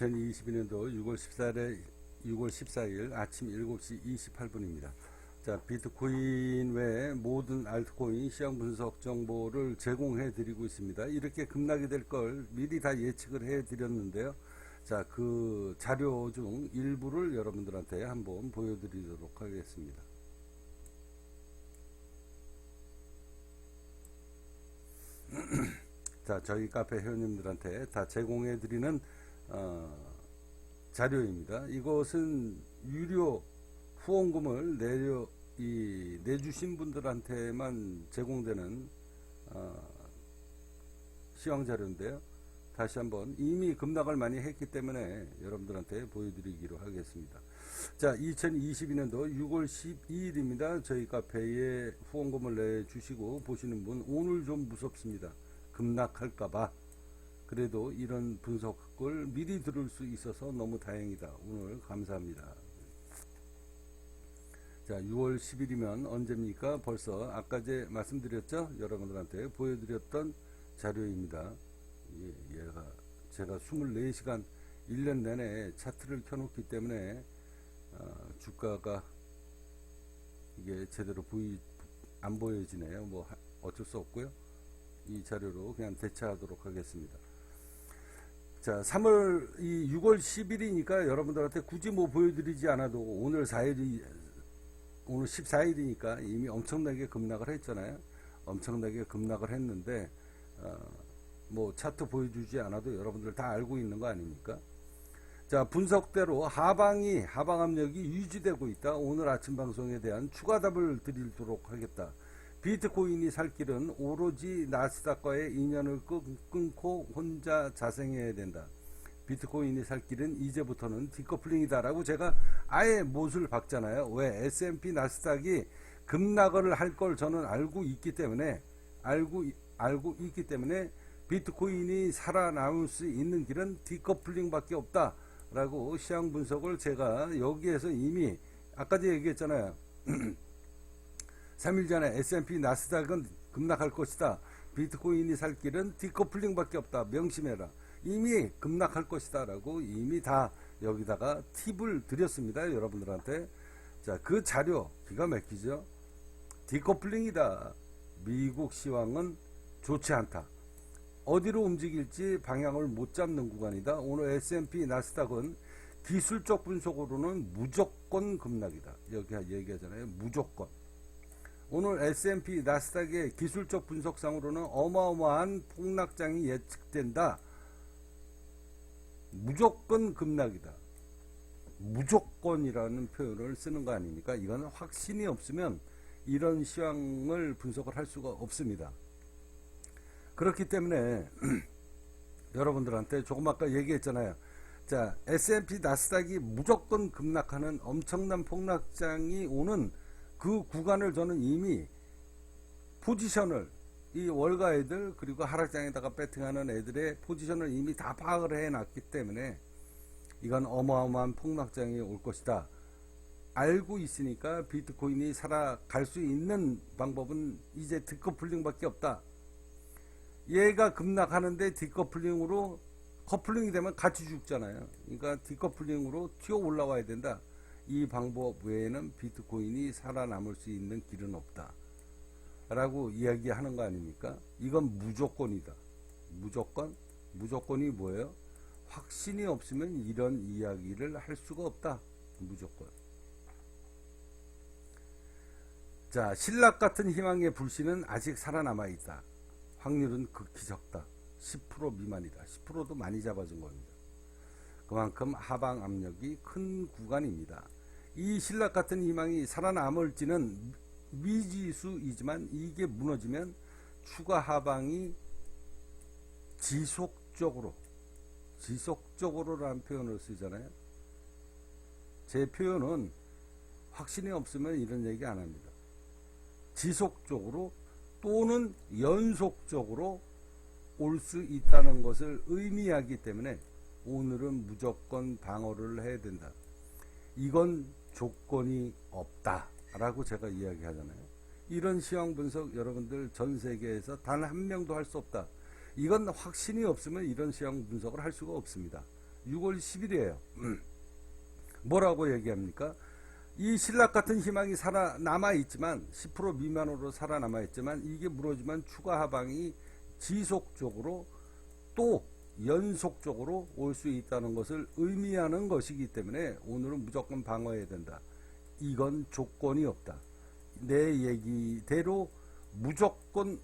2022년도 6월 14일에 6월 14일 아침 7시 28분입니다. 자, 비트코인 외 모든 알트코인 시장 분석 정보를 제공해 드리고 있습니다. 이렇게 급락이 될 걸 미리 다 예측을 해 드렸는데요. 자, 그 자료 중 일부를 여러분들한테 한번 보여드리도록 하겠습니다. 자, 저희 카페 회원님들한테 다 제공해 드리는 어, 자료입니다. 이것은 유료 후원금을 내려 이 내주신 분들한테만 제공되는 어, 시황 자료인데요. 다시 한번 이미 급락을 많이 했기 때문에 여러분들한테 보여드리기로 하겠습니다. 자, 2022년도 6월 12일입니다. 저희 카페에 후원금을 내주시고 보시는 분 오늘 좀 무섭습니다. 급락할까봐. 그래도 이런 분석을 미리 들을 수 있어서 너무 다행이다. 오늘 감사합니다. 자, 6월 10일이면 언제입니까? 벌써 아까 제 말씀드렸죠? 여러분들한테 보여드렸던 자료입니다. 예, 얘가 제가 24시간 1년 내내 차트를 켜놓기 때문에 어, 주가가 이게 제대로 보이 안 보여지네요. 뭐 하- 어쩔 수 없고요. 이 자료로 그냥 대처하도록 하겠습니다. 자, 3월 이 6월 10일이니까 여러분들한테 굳이 뭐 보여드리지 않아도 오늘 4일이 오늘 14일이니까 이미 엄청나게 급락을 했잖아요. 엄청나게 급락을 했는데 어, 뭐 차트 보여주지 않아도 여러분들 다 알고 있는 거 아닙니까? 자 분석대로 하방이 하방 압력이 유지되고 있다. 오늘 아침 방송에 대한 추가 답을 드리도록 하겠다. 비트코인이 살 길은 오로지 나스닥과의 인연을 끊- 끊고 혼자 자생해야 된다. 비트코인이 살 길은 이제부터는 디커플링이다라고 제가 아예 못을 박잖아요. 왜 S&P 나스닥이 급락을 할 걸 저는 알고 있기 때문에 알고 이- 알고 있기 때문에 비트코인이 살아남을 수 있는 길은 디커플링밖에 없다라고 시장 분석을 제가 여기에서 이미 아까도 얘기했잖아요. 3일 전에 S&P 나스닥은 급락할 것이다. 비트코인이 살 길은 디커플링밖에 없다. 명심해라. 이미 급락할 것이다. 라고 이미 다 여기다가 팁을 드렸습니다. 여러분들한테. 자, 그 자료 기가 막히죠. 디커플링이다. 미국 시황은 좋지 않다. 어디로 움직일지 방향을 못 잡는 구간이다. 오늘 S&P 나스닥은 기술적 분석으로는 무조건 급락이다. 여기 얘기하잖아요. 무조건. 오늘 S&P 나스닥의 기술적 분석상으로는 어마어마한 폭락장이 예측된다. 무조건 급락이다. 무조건이라는 표현을 쓰는 거 아닙니까? 이건 확신이 없으면 이런 시황을 분석을 할 수가 없습니다. 그렇기 때문에 여러분들한테 조금 아까 얘기했잖아요. 자, S&P 나스닥이 무조건 급락하는 엄청난 폭락장이 오는 그 구간을 저는 이미 포지션을 이 월가 애들 그리고 하락장에다가 배팅하는 애들의 포지션을 이미 다 파악을 해놨기 때문에 이건 어마어마한 폭락장이 올 것이다. 알고 있으니까 비트코인이 살아갈 수 있는 방법은 이제 디커플링밖에 없다. 얘가 급락하는데 디커플링으로 커플링이 되면 같이 죽잖아요. 그러니까 디커플링으로 튀어 올라와야 된다. 이 방법 외에는 비트코인이 살아남을 수 있는 길은 없다. 라고 이야기하는 거 아닙니까? 이건 무조건이다. 무조건? 무조건이 뭐예요? 확신이 없으면 이런 이야기를 할 수가 없다. 무조건. 자, 신락 같은 희망의 불씨는 아직 살아남아 있다. 확률은 극히 적다. 10% 미만이다. 10%도 많이 잡아준 겁니다. 그만큼 하방 압력이 큰 구간입니다. 이 신락 같은 희망이 살아남을지는 미지수이지만 이게 무너지면 추가 하방이 지속적으로 지속적으로라는 표현을 쓰잖아요. 제 표현은 확신이 없으면 이런 얘기 안 합니다. 지속적으로 또는 연속적으로 올 수 있다는 것을 의미하기 때문에 오늘은 무조건 방어를 해야 된다. 이건 조건이 없다라고 제가 이야기하잖아요. 이런 시황 분석 여러분들 전 세계에서 단 한 명도 할 수 없다. 이건 확신이 없으면 이런 시황 분석을 할 수가 없습니다. 6월 10일이에요. 뭐라고 얘기합니까? 이 신락 같은 희망이 살아남아 있지만 10% 미만으로 살아남아 있지만 이게 무너지면 추가 하방이 지속적으로 또 연속적으로 올 수 있다는 것을 의미하는 것이기 때문에 오늘은 무조건 방어해야 된다. 이건 조건이 없다. 내 얘기대로 무조건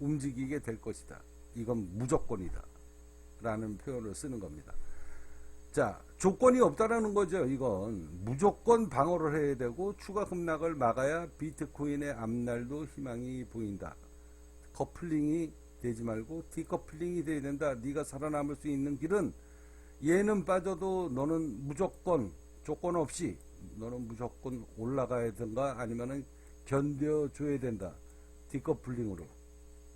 움직이게 될 것이다. 이건 무조건이다. 라는 표현을 쓰는 겁니다. 자, 조건이 없다라는 거죠. 이건 무조건 방어를 해야 되고 추가 급락을 막아야 비트코인의 앞날도 희망이 보인다. 커플링이 되지 말고 디커플링이 돼야 된다. 네가 살아남을 수 있는 길은 얘는 빠져도 너는 무조건 조건 없이 너는 무조건 올라가야 된다. 아니면은 견뎌줘야 된다. 디커플링으로.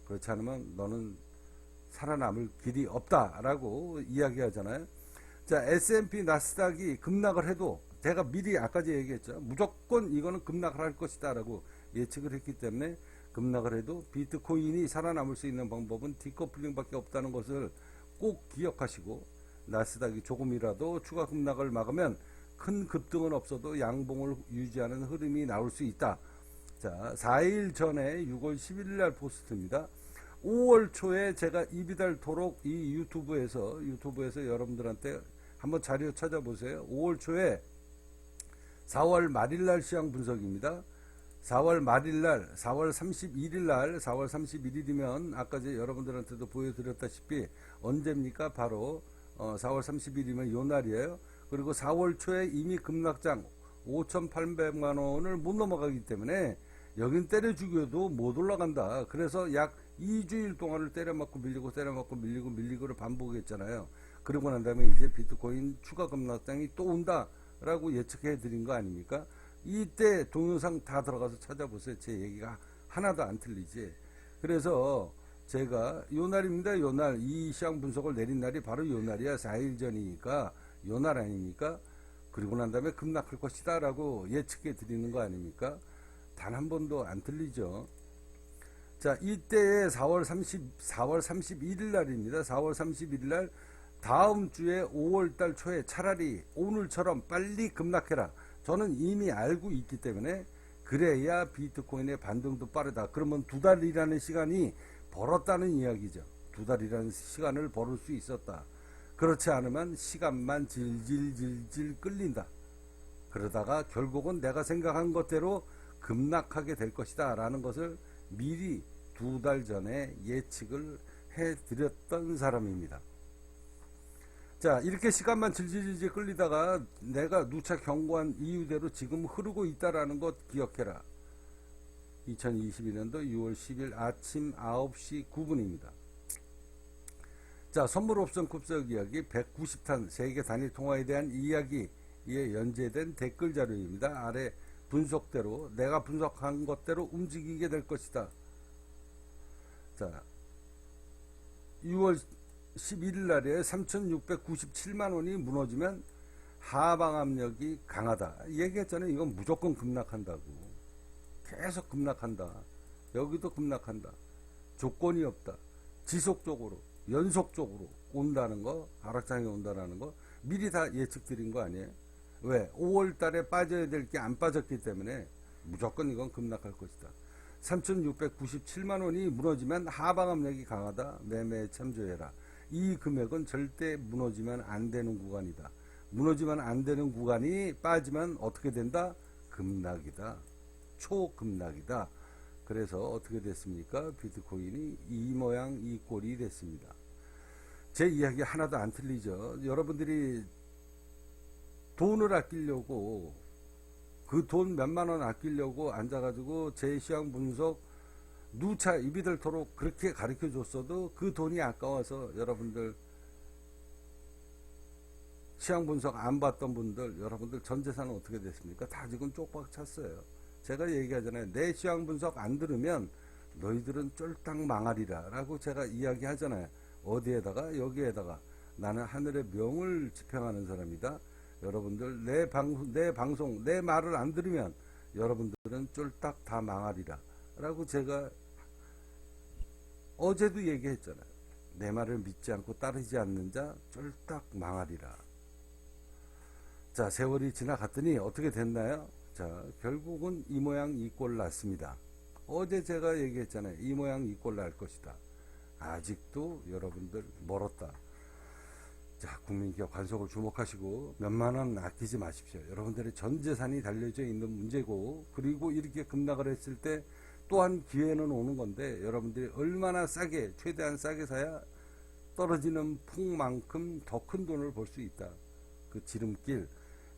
그렇지 않으면 너는 살아남을 길이 없다라고 이야기하잖아요. 자, S&P 나스닥이 급락을 해도 제가 미리 아까지 얘기했죠. 무조건 이거는 급락을 할 것이다라고 예측을 했기 때문에 급락을 해도 비트코인이 살아남을 수 있는 방법은 디커플링밖에 없다는 것을 꼭 기억하시고 나스닥이 조금이라도 추가 급락을 막으면 큰 급등은 없어도 양봉을 유지하는 흐름이 나올 수 있다. 자, 4일 전에 6월 11일 날 포스트입니다. 5월 초에 제가 이비달토록 이 유튜브에서 유튜브에서 여러분들한테 한번 자료 찾아보세요. 5월 초에 4월 말일 날 시장 분석입니다. 4월 말일 날, 4월 31일 날, 4월 31일이면 아까 제 여러분들한테도 보여드렸다시피 언제입니까? 바로 어, 4월 30일이면 요 날이에요. 그리고 4월 초에 이미 급락장 5,800만 원을 못 넘어가기 때문에 여긴 때려 죽여도 못 올라간다. 그래서 약 2주일 동안을 때려 맞고 밀리고 때려 맞고 밀리고 밀리고를 반복했잖아요. 그러고 난 다음에 이제 비트코인 추가 급락장이 또 온다라고 예측해 드린 거 아닙니까? 이때 동영상 다 들어가서 찾아보세요. 제 얘기가 하나도 안 틀리지. 그래서 제가 요 날입니다. 요 날. 이 시장 분석을 내린 날이 바로 요 날이야. 4일 전이니까 요 날 아닙니까? 그리고 난 다음에 급락할 것이다 라고 예측해 드리는 거 아닙니까? 단 한 번도 안 틀리죠. 자, 이때의 4월 30, 4월 31일 날입니다. 4월 31일 날 다음 주에 5월 달 초에 차라리 오늘처럼 빨리 급락해라. 저는 이미 알고 있기 때문에 그래야 비트코인의 반등도 빠르다. 그러면 두 달이라는 시간이 벌었다는 이야기죠. 두 달이라는 시간을 벌을 수 있었다. 그렇지 않으면 시간만 질질질질 끌린다. 그러다가 결국은 내가 생각한 것대로 급락하게 될 것이다. 라는 것을 미리 두 달 전에 예측을 해드렸던 사람입니다. 자, 이렇게 시간만 질질질질 끌리다가 내가 누차 경고한 이유대로 지금 흐르고 있다라는 것 기억해라. 2022년도 6월 10일 아침 9시 9분입니다. 자, 선물 옵션 급석 이야기 190탄 세계 단위 통화에 대한 이야기에 연재된 댓글 자료입니다. 아래 분석대로 내가 분석한 것대로 움직이게 될 것이다. 자, 6월 11일 날에 3,697만 원이 무너지면 하방 압력이 강하다. 얘기했잖아요. 이건 무조건 급락한다고. 계속 급락한다. 여기도 급락한다. 조건이 없다. 지속적으로, 연속적으로 온다는 거, 하락장이 온다는 거, 미리 다 예측드린 거 아니에요? 왜? 5월 달에 빠져야 될 게 안 빠졌기 때문에 무조건 이건 급락할 것이다. 3,697만 원이 무너지면 하방 압력이 강하다. 매매에 참조해라. 이 금액은 절대 무너지면 안 되는 구간이다. 무너지면 안 되는 구간이 빠지면 어떻게 된다? 급락이다. 초급락이다. 그래서 어떻게 됐습니까? 비트코인이 이 모양 이 꼴이 됐습니다. 제 이야기 하나도 안 틀리죠. 여러분들이 돈을 아끼려고 그 돈 몇만 원 아끼려고 앉아가지고 제 시황 분석 누차 입이 닳도록 그렇게 가르쳐 줬어도 그 돈이 아까워서 여러분들 시황 분석 안 봤던 분들 여러분들 전 재산은 어떻게 됐습니까? 다 지금 쪽박 찼어요. 제가 얘기하잖아요. 내 시황 분석 안 들으면 너희들은 쫄딱 망하리라 라고 제가 이야기하잖아요. 어디에다가 여기에다가 나는 하늘의 명을 집행하는 사람이다. 여러분들 내 방, 내 방송 내 말을 안 들으면 여러분들은 쫄딱 다 망하리라 라고 제가 어제도 얘기했잖아요. 내 말을 믿지 않고 따르지 않는 자 쫄딱 망하리라. 자, 세월이 지나갔더니 어떻게 됐나요? 자, 결국은 이 모양 이 꼴 났습니다. 어제 제가 얘기했잖아요. 이 모양 이 꼴 날 것이다. 아직도 여러분들 멀었다. 자, 국민기업 관속을 주목하시고 몇만 원 아끼지 마십시오. 여러분들의 전 재산이 달려져 있는 문제고, 그리고 이렇게 급락을 했을 때 또한 기회는 오는 건데, 여러분들이 얼마나 싸게, 최대한 싸게 사야 떨어지는 폭만큼 더 큰 돈을 벌 수 있다. 그 지름길.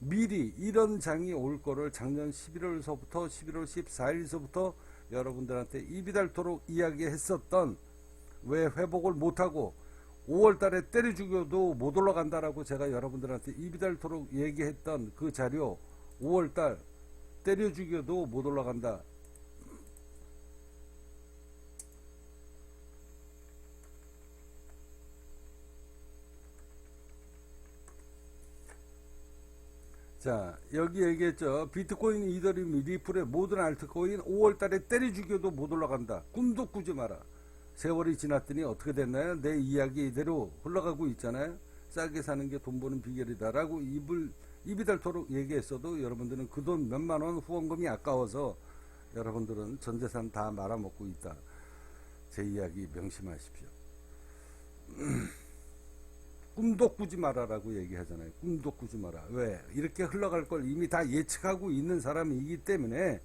미리 이런 장이 올 거를 작년 11월서부터 11월 14일서부터 여러분들한테 입이 닳도록 이야기했었던 왜 회복을 못하고 5월 달에 때려 죽여도 못 올라간다라고 제가 여러분들한테 입이 닳도록 얘기했던 그 자료 5월 달 때려 죽여도 못 올라간다. 자, 여기 얘기했죠. 비트코인, 이더리움, 리플의 모든 알트코인 5월 달에 때려 죽여도 못 올라간다. 꿈도 꾸지 마라. 세월이 지났더니 어떻게 됐나요? 내 이야기 이대로 흘러가고 있잖아요. 싸게 사는 게 돈 버는 비결이다 라고 입을 입이 닳도록 얘기했어도 여러분들은 그 돈 몇만 원 후원금이 아까워서 여러분들은 전 재산 다 말아먹고 있다. 제 이야기 명심하십시오. 꿈도 꾸지 마라라고 얘기하잖아요. 꿈도 꾸지 마라. 왜? 이렇게 흘러갈 걸 이미 다 예측하고 있는 사람이기 때문에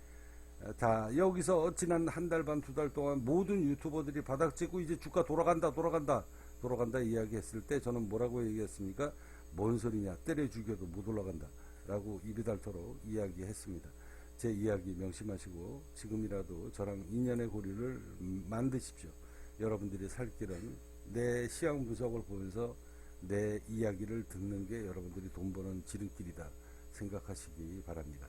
다 여기서 지난 한 달 반 두 달 동안 모든 유튜버들이 바닥 찍고 이제 주가 돌아간다 돌아간다 돌아간다 이야기했을 때 저는 뭐라고 얘기했습니까? 뭔 소리냐 때려 죽여도 못 올라간다 라고 입이 닳도록 이야기했습니다. 제 이야기 명심하시고 지금이라도 저랑 인연의 고리를 만드십시오. 여러분들이 살 길은 내 시황 분석을 보면서 내 이야기를 듣는 게 여러분들이 돈 버는 지름길이다 생각하시기 바랍니다.